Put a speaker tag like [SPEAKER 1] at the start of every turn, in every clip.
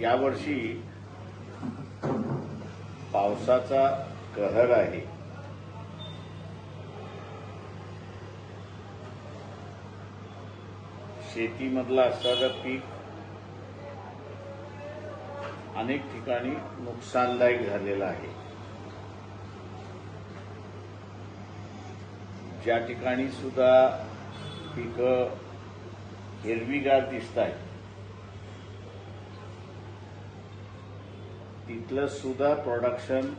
[SPEAKER 1] यावर्षी पावसाचा कहर आहे. शेतीमधला असणारं पीक अनेक ठिकाणी नुकसानदायक झालेलं आहे. ज्या ठिकाणी सुद्धा पिकं हिरवीगार दिसत आहेत तिथलं सुद्धा प्रोडक्शन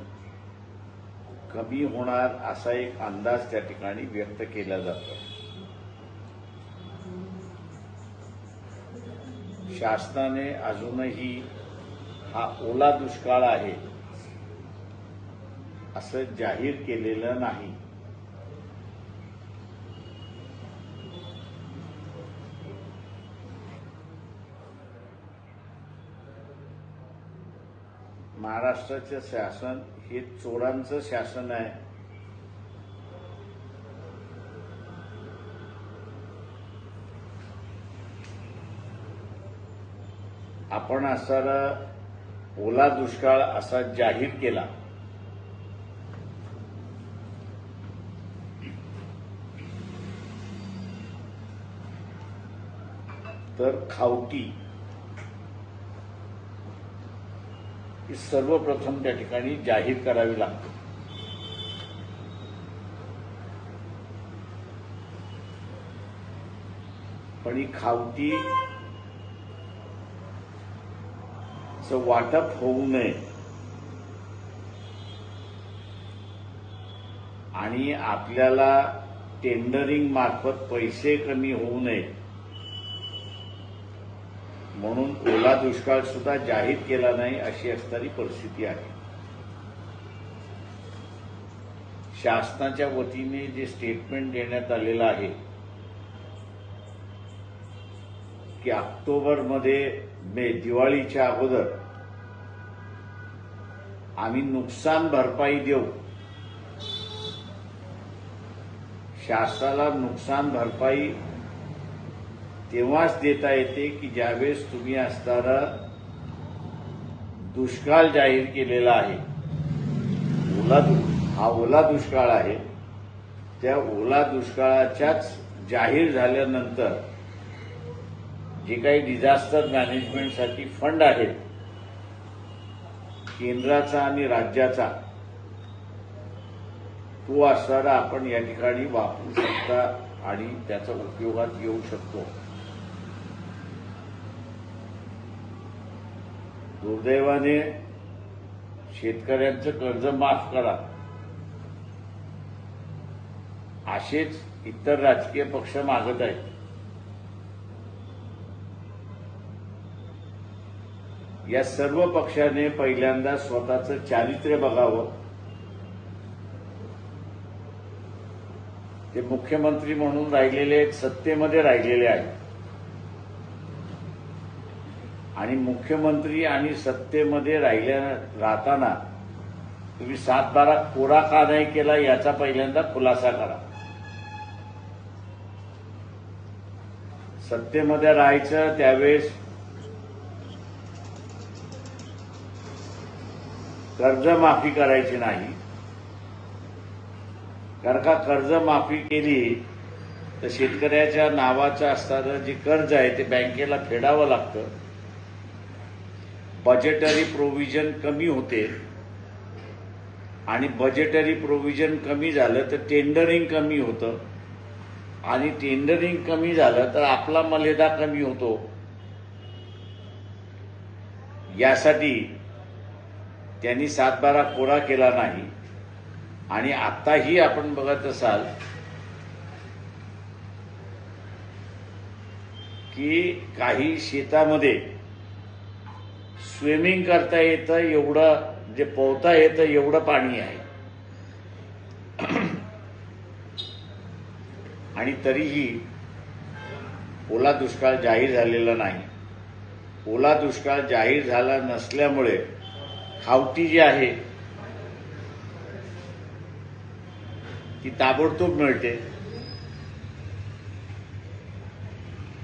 [SPEAKER 1] कमी होणार असा एक अंदाज त्या ठिकाणी व्यक्त केला जातो. शासनाने अजूनही हा ओला दुष्काळ आहे असं जाहीर केलेलं नाही. महाराष्ट्राचे शासन हे चोरांचं शासन आहे. आपण असणारा ओला दुष्काळ असा जाहीर केला. तर खावटी. ही सर्वप्रथम त्या ठिकाणी जाहीर करावी लागते. पण ही खावटी वाटप होऊ नये. आणि आपल्याला टेंडरिंग मार्फत पैसे कमी होऊ नये. म्हणून ओला दुष्काळ सुद्धा जाहीर केला नाही अशी असणारी परिस्थिती आहे. शासनाच्या वतीने जे स्टेटमेंट देण्यात आलेलं आहे की ऑक्टोबरमध्ये मे दिवाळीच्या अगोदर आम्ही नुकसान भरपाई देऊ. शासनाला नुकसान भरपाई तेव्हाच देता येते की ज्यावेळेस तुम्ही असणारा दुष्काळ जाहीर केलेला आहे ओला दु हा ओला दुष्काळ आहे त्या ओला दुष्काळाच्याच जाहीर झाल्यानंतर जे काही डिझास्टर मॅनेजमेंटसाठी फंड आहेत केंद्राचा आणि राज्याचा तो असणारा आपण या ठिकाणी वापरू शकता आणि त्याचा उपयोगात येऊ शकतो. दुर्दैवाने शेतकऱ्यांचं कर्ज माफ करा. असेच इतर राजकीय पक्ष मागत आहेत. या सर्व पक्षाने पहिल्यांदा स्वतःचं चारित्र्य बघावं. ते मुख्यमंत्री म्हणून राहिलेले आहेत सत्तेमध्ये राहिलेले आहेत. आणि मुख्यमंत्री आणि सत्तेमध्ये राहिल्या राहताना तुम्ही सात बारा कोरा का नाही केला याचा पहिल्यांदा खुलासा करा. सत्तेमध्ये राहायचं त्यावेळेस कर्जमाफी करायची नाही. कारण का कर्जमाफी केली तर शेतकऱ्याच्या नावाचं असताना जे कर्ज आहे ते बँकेला फेडावं लागतं. बजेटरी प्रोव्हिजन कमी होते आणि बजेटरी प्रोव्हिजन कमी झालं तर टेंडरिंग कमी होतं. आणि टेंडरिंग कमी झालं तर आपला मलेदा कमी होतो. यासाठी त्यांनी सातबारा कोरा केला नाही. आणि आताही आपण बघत असाल की काही शेतामध्ये स्विमिंग करता येतं एवढं जे पोहता येतं एवढं पाणी आहे. आणि तरीही ओला दुष्काळ जाहीर झालेला नाही. ओला दुष्काळ जाहीर झाला नसल्यामुळे खावटी जी आहे ती ताबडतोब मिळते.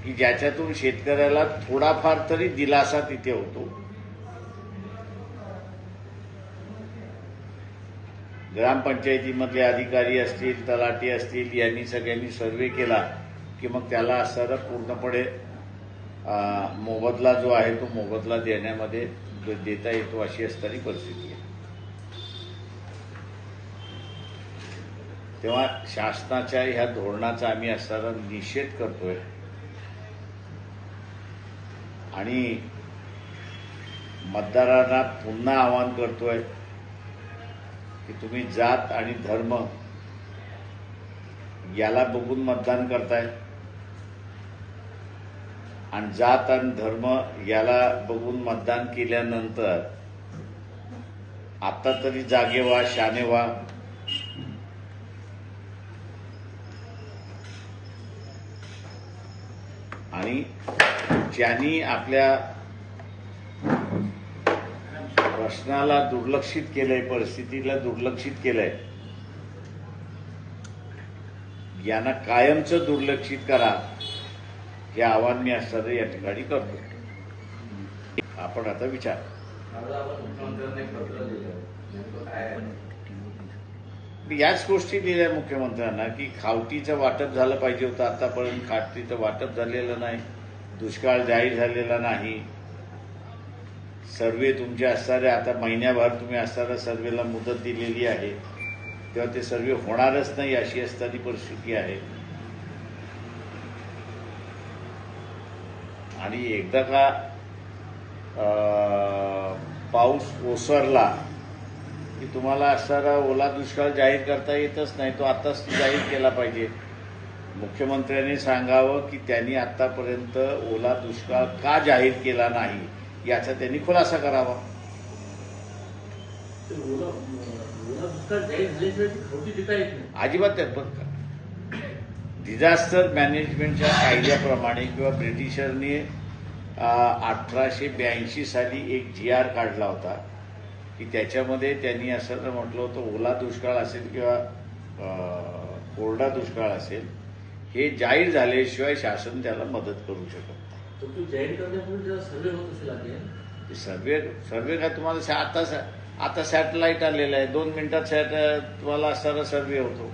[SPEAKER 1] की ज्याच्यातून शेतकऱ्याला थोडाफार तरी दिलासा तिथे होतो. ग्रामपंचायतीमधले अधिकारी असतील तलाठी असतील यांनी सगळ्यांनी सर्वे केला की मग त्याला असणारा पूर्णपणे मोबदला जो आहे तो मोबदला देण्यामध्ये देता येतो अशी असणारी परिस्थिती आहे. तेव्हा शासनाच्या ह्या धोरणाचा आम्ही असणारा निषेध करतोय. आणि मतदारांना पुन्हा आवाहन करतोय की तुम्ही जात आणि धर्म याला बघून मतदान करताय. आणि जात आणि धर्म याला बघून मतदान केल्यानंतर आता तरी जागे व्हा शाने व्हा. आणि ज्यांनी आपल्या प्रश्नाला दुर्लक्षित केलंय परिस्थितीला दुर्लक्षित केलंय. यांना कायमचं दुर्लक्षित करा हे आव्हान मी असताना या ठिकाणी करतो आपण आता विचार. याच गोष्टी दिल्या मुख्यमंत्र्यांना की खावटीचं वाटप झालं पाहिजे होतं आतापर्यंत खावटीचं वाटप झालेलं नाही दुष्काळ जाहीर झालेला नाही. सर्वे तुमचे असणारे आता महिन्याभर तुम्ही असणाऱ्या सर्वेला मुदत दिलेली आहे. तेव्हा ते सर्वे होणारच नाही अशी असणारी परिस्थिती आहे. आणि एकदा का पाऊस ओसरला की तुम्हाला असणारा ओला दुष्काळ जाहीर करता येतच नाही तो आताच जाहीर केला पाहिजे. मुख्यमंत्र्यांनी सांगावं की त्यांनी आतापर्यंत ओला दुष्काळ का जाहीर केला नाही? याचा त्यांनी खुलासा करावा. अजिबात डिझास्टर मॅनेजमेंटच्या कायद्याप्रमाणे किंवा ब्रिटिशरनी अठराशे ब्याऐंशी साली एक जी आर काढला होता की त्याच्यामध्ये त्यांनी असं म्हटलं होतं ओला दुष्काळ असेल किंवा कोरडा दुष्काळ असेल हे जाहीर झाल्याशिवाय शासन त्याला मदत करू शकत नाही.
[SPEAKER 2] तर तो जाहीर करण्यापूर्वी जेव्हा सर्वे होत असेल आधी
[SPEAKER 1] सर्वे सर्वे काय तुम्हाला सा- आता सा- आता सॅटेलाईट आलेलं आहे दोन मिनिटात सॅट तुम्हाला असणारा सर्वे होतो